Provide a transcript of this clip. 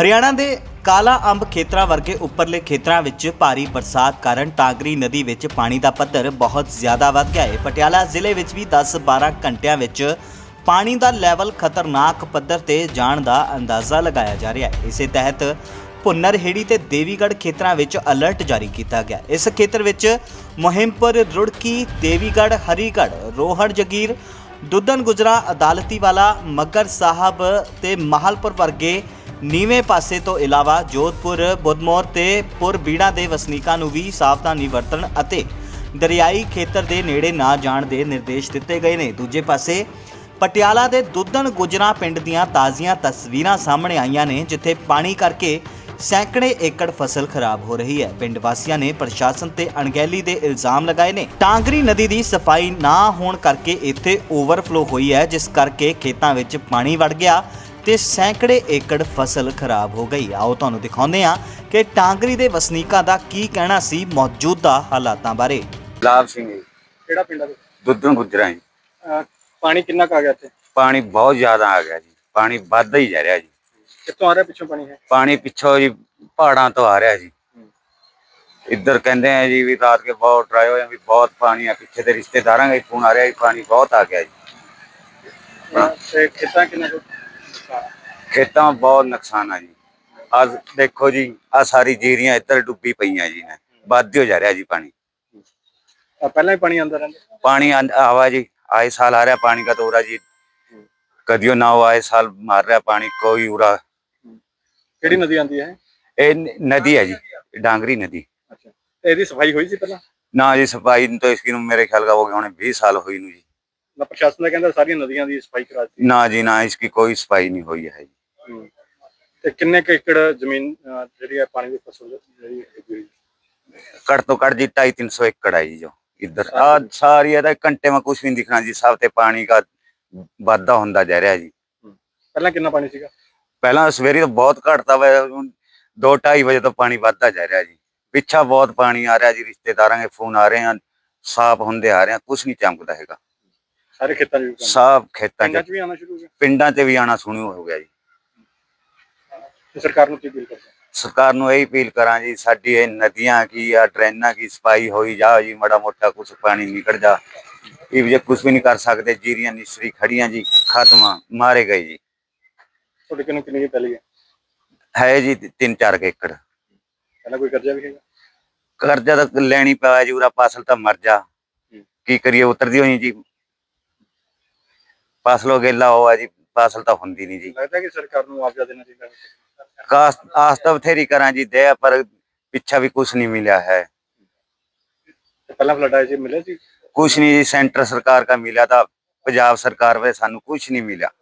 ਹਰਿਆਣਾ ਦੇ ਕਾਲਾ ਅੰਬ ਖੇਤਰਾਂ ਵਰਗੇ ਉੱਪਰਲੇ ਖੇਤਰਾਂ ਵਿੱਚ ਭਾਰੀ ਬਰਸਾਤ ਕਾਰਨ ਟਾਂਗਰੀ ਨਦੀ ਵਿੱਚ ਪਾਣੀ ਦਾ ਪੱਧਰ ਬਹੁਤ ਜ਼ਿਆਦਾ ਵੱਧ ਗਿਆ ਹੈ। ਪਟਿਆਲਾ ਜ਼ਿਲ੍ਹੇ ਵਿੱਚ ਵੀ 10-12 ਘੰਟਿਆਂ ਵਿੱਚ ਪਾਣੀ ਦਾ ਲੈਵਲ ਖਤਰਨਾਕ ਪੱਧਰ ਤੇ ਜਾਣ ਦਾ ਅੰਦਾਜ਼ਾ ਲਗਾਇਆ ਜਾ ਰਿਹਾ ਹੈ। ਇਸੇ ਤਹਿਤ ਭੁੰਨਰਹੇੜੀ ਤੇ ਦੇਵੀਗੜ੍ਹ ਖੇਤਰਾਂ ਵਿੱਚ ਅਲਰਟ ਜਾਰੀ ਕੀਤਾ ਗਿਆ ਇਸ ਖੇਤਰ ਵਿੱਚ ਮੁਹਿੰਮਪੁਰ ਰੁੜਕੀ, ਦੇਵੀਗੜ੍ਹ, ਹਰੀਗੜ੍ਹ, ਰੋਹੜ, ਜਗੀਰ, ਦੁੱਧਨ, ਗੁਜਰਾ, ਅਦਾਲਤੀ ਵਾਲਾ, ਮੱਗਰ ਸਾਹਿਬ ਤੇ ਮਾਹਲਪੁਰ ਵਰਗੇ ਨੀਵੇਂ ਪਾਸੇ ਤੋਂ ਇਲਾਵਾ ਜੋਧਪੁਰ, ਬੁੱਧਮੌਰ ਤੇ ਪੁਰ ਬੀੜਾ ਦੇ ਵਸਨੀਕਾਂ ਨੂੰ ਵੀ ਸਾਵਧਾਨੀ ਵਰਤਣ ਅਤੇ ਦਰਿਆਈ ਖੇਤਰ ਦੇ ਨੇੜੇ ਨਾ ਜਾਣ ਦੇ ਨਿਰਦੇਸ਼ ਦਿੱਤੇ ਗਏ ਨੇ। ਦੂਜੇ ਪਾਸੇ ਪਟਿਆਲਾ ਦੇ ਦੁੱਧਣ ਗੁਜਰਾ ਪਿੰਡ ਦੀਆਂ ਤਾਜ਼ੀਆਂ ਤਸਵੀਰਾਂ ਸਾਹਮਣੇ ਆਈਆਂ ਨੇ, ਜਿੱਥੇ ਪਾਣੀ ਕਰਕੇ ਸੈਂਕੜੇ ਏਕੜ ਫਸਲ ਖਰਾਬ ਹੋ ਰਹੀ ਹੈ। ਪਿੰਡ ਵਾਸੀਆਂ ਨੇ ਪ੍ਰਸ਼ਾਸਨ ਤੇ ਅਣਗਹਿਲੀ ਦੇ ਇਲਜ਼ਾਮ ਲਗਾਏ ਨੇ। ਟਾਂਗਰੀ ਨਦੀ ਦੀ ਸਫ਼ਾਈ ਨਾ ਹੋਣ ਕਰਕੇ ਇੱਥੇ ਓਵਰਫਲੋ ਹੋਈ ਹੈ, ਜਿਸ ਕਰਕੇ ਖੇਤਾਂ ਵਿੱਚ ਪਾਣੀ ਵੜ ਗਿਆ। ਤੇ ਸੈਂਕੜੇ ਏਕੜ ਫਸਲ ਖਰਾਬ ਹੋ ਗਈ। ਆਓ ਤੁਹਾਨੂੰ ਦਿਖਾਉਂਦੇ ਹਾਂ ਕਿ ਟਾਂਗਰੀ ਦੇ ਵਸਨੀਕਾਂ ਦਾ ਕੀ ਕਹਿਣਾ ਸੀ ਮੌਜੂਦਾ ਹਾਲਾਤਾਂ ਬਾਰੇ। ਲਾਭ ਸਿੰਘ ਜੀ। ਕਿਹੜਾ ਪਿੰਡ ਆ ਤੁਹਾਡਾ? ਦੁੱਧਨ ਗੁਜਰਾ ਜੀ। ਅਹ ਪਾਣੀ ਕਿੰਨਾ ਕੁ ਆ ਗਿਆ ਇੱਥੇ? ਪਾਣੀ ਬਹੁਤ ਜ਼ਿਆਦਾ ਆ ਗਿਆ ਜੀ। ਪਾਣੀ ਵੱਧਦਾ ਹੀ ਜਾ ਰਿਹਾ ਜੀ। ਕਿੱਥੋਂ ਆ ਰਿਹਾ ਪਿੱਛੋਂ ਪਾਣੀ ਹੈ ਪਾਣੀ ਪਿੱਛੋਂ ਜੀ ਪਹਾੜਾਂ ਤੋਂ ਆ ਰਿਹਾ ਜੀ। ਇੱਧਰ ਕਹਿੰਦੇ ਆ ਜੀ ਵੀ ਰਾਤ ਕੇ ਬਹੁਤ ਟਰਾਏ ਹੋਏ ਆ ਵੀ ਬਹੁਤ ਪਾਣੀ ਆ। ਪਿੱਛੇ ਦੇ ਰਿਸ਼ਤੇਦਾਰਾਂ ਦਾ ਹੀ ਫੋਨ ਆ ਰਿਹਾ ਜੀ ਪਾਣੀ ਬਹੁਤ ਆ ਗਿਆ ਜੀ। ਅਹ ਤੇ ਖੇਤਾਂ ਕਿੰਨਾ ਕੁ ਖੇਤਾਂ ਬਹੁਤ ਨੁਕਸਾਨ ਆ ਜੀ। ਅੱਜ ਦੇਖੋ ਜੀ ਆ ਸਾਰੀ ਜੀਰੀਆਂ ਇੱਧਰ ਡੁੱਬੀ ਪਈਆਂ ਜੀ ਨੇ। ਵੱਧ ਹੋ ਜਾ ਰਿਹਾ ਜੀ ਪਾਣੀ। ਅ, ਪਹਿਲਾਂ ਹੀ ਪਾਣੀ ਆਉਂਦਾ ਰਹਿੰਦਾ? ਪਾਣੀ ਆਵਾ ਜੀ ਆਏ ਸਾਲ ਆ ਰਿਹਾ ਪਾਣੀ ਦਾ ਤੋਰਾ ਜੀ। ਕਦੀਓ ਨਾ ਉਹ ਆਏ ਸਾਲ ਮਾਰ ਰਿਹਾ ਪਾਣੀ ਕੋਈ ਉਰਾ। ਕਿਹੜੀ ਨਦੀ ਆਉਂਦੀ ਹੈ ਇਹ? ਨਦੀ ਹੈ ਜੀ ਡਾਂਗਰੀ ਨਦੀ। ਅੱਛਾ। ਇਹਦੀ ਸਫ਼ਾਈ ਹੋਈ ਸੀ ਪਹਿਲਾਂ? ਨਾ ਜੀ ਸਫ਼ਾਈ ਨੂੰ ਤਾਂ ਇਸ ਨੂੰ ਮੇਰੇ ਖਿਆਲ ਕਾ ਹੋ ਗਏ ਹੁਣ 20 ਸਾਲ ਹੋਈ ਨੂੰ ਜੀ। ਨਾ ਪ੍ਰਸ਼ਾਸਨ ਦਾ ਕਹਿੰਦਾ ਸਾਰੀਆਂ ਨਦੀਆਂ ਦੀ ਸਫ਼ਾਈ ਕਰਾ ਦਿੱਤੀ। ਨਾ जी ना इसकी कोई सफाई नहीं हुई है जी ਹੂੰ। ਤੇ ਕਿੰਨੇ ਏਕੜ ਜ਼ਮੀਨ ਜਿਹੜੀ ਹੈ ਪਾਣੀ ਦੀ ਫਸਲ ਜਿਹੜੀ ਹੈਗੀ? कट तो कट जी ढाई तीन सौ एकड़ है जी जो इधर आज सारी है एक घंटे में कुछ भी नहीं दिखना जी सब ते पानी का ਪਹਿਲਾਂ ਕਿੰਨਾ ਪਾਣੀ ਸੀਗਾ? ਪਹਿਲਾਂ सवेरे तो बहुत घटता ਵਾ हुन दो ढाई बजे तो पानी वादा जा रहा ਪਿੱਛਾ ਬਹੁਤ ਪਾਣੀ ਆ ਰਿਹਾ ਜੀ ਰਿਸ਼ਤੇਦਾਰਾਂ ਦੇ ਫੋਨ ਆ ਰਹੇ ਹਨ ਸਾਫ਼ ਹੁੰਦੇ ਆ ਰਹੇ ਹਨ ਕੁਝ ਨਹੀਂ ਚਮਕਦਾ ਹੈਗਾ। ਸਾਰੇ ਖੇਤਾਂ 'ਚ ਵੀ। ਸਾਫ਼ ਖੇਤਾਂ ਪਿੰਡਾਂ 'ਚ 'ਚ ਵੀ ਆਉਣਾ ਸ਼ੁਰੂ ਹੋ ਗਿਆ? ਪਿੰਡਾਂ 'ਚ ਵੀ ਆਣਾ ਸੁਣਿਓ ਹੋ ਗਿਆ ਜੀ। ਤੇ ਸਰਕਾਰ ਨੂੰ ਕੀ ਅਪੀਲ ਕਰਦੇ? ਸਰਕਾਰ ਨੂੰ ਇਹੀ ਅਪੀਲ ਕਰਾਂ ਜੀ ਸਾਡੀ ਇਹ ਨਦੀਆਂ ਕੀ ਆ ਡਰੇਨਾਂ ਕੀ ਸਫ਼ਾਈ ਹੋਈ ਜਾ ਜੀ ਮੜਾ ਮੋਟਾ ਕੁਝ ਪਾਣੀ ਨਿਕਲ ਜਾ। ਇਹ ਵੀ ਕੁਝ ਵੀ ਨਹੀਂ ਕਰ ਸਕਦੇ ਜੀਰੀਆਂ ਨਿਸਰੀ ਖੜੀਆਂ ਜੀ ਖਤਮ ਮਾਰੇ ਗਏ ਜੀ। ਤੁਹਾਡੇ ਕਿੰਨੂੰ ਕਿੰਨੀ ਪਹਿਲੀ ਹੈ? ਹੈ ਜੀ 3-4 ਏਕੜ। ਪਹਿਲਾਂ ਕੋਈ ਕਰਜ਼ਾ ਵੀ ਹੈਗਾ? ਕਰਜ਼ਾ ਤਾਂ ਲੈਣੀ ਪਿਆ ਜੀ ਉਰਾ ਫਸਲ ਤਾਂ ਮਰ ਜਾ। ਕੀ ਕਰੀਏ ਉਤਰਦੀ ਹੋਈ ਜੀ ਫਸਲੋ ਗੇਲਾ ਹੋਆ ਜੀ ਫਸਲ ਤਾਂ ਹੁੰਦੀ ਨਹੀਂ ਜੀ। ਲੱਗਦਾ ਕਿ ਸਰਕਾਰ ਨੂੰ ਮੁਆਵਜ਼ਾ ਦੇਣਾ ਚਾਹੀਦਾ ਹੈ? ਕਾਸ ਆਸ ਤਾਂ ਬਥੇਰੀ ਕਰਾਂ ਜੀ ਦੇ ਪਰ ਪਿੱਛਾ ਵੀ ਕੁਝ ਨਹੀਂ ਮਿਲਿਆ ਹੈ। ਤੇ ਪਹਿਲਾਂ ਫਲੱਡ ਸੀ ਮਿਲੇ ਸੀ? ਕੁਝ ਨਹੀਂ ਜੀ ਸੈਂਟਰ ਸਰਕਾਰ ਦਾ ਮਿਲਿਆ ਤਾਂ ਪੰਜਾਬ ਸਰਕਾਰ ਵੇ ਸਾਨੂੰ ਕੁਝ ਨਹੀਂ ਮਿਲਿਆ।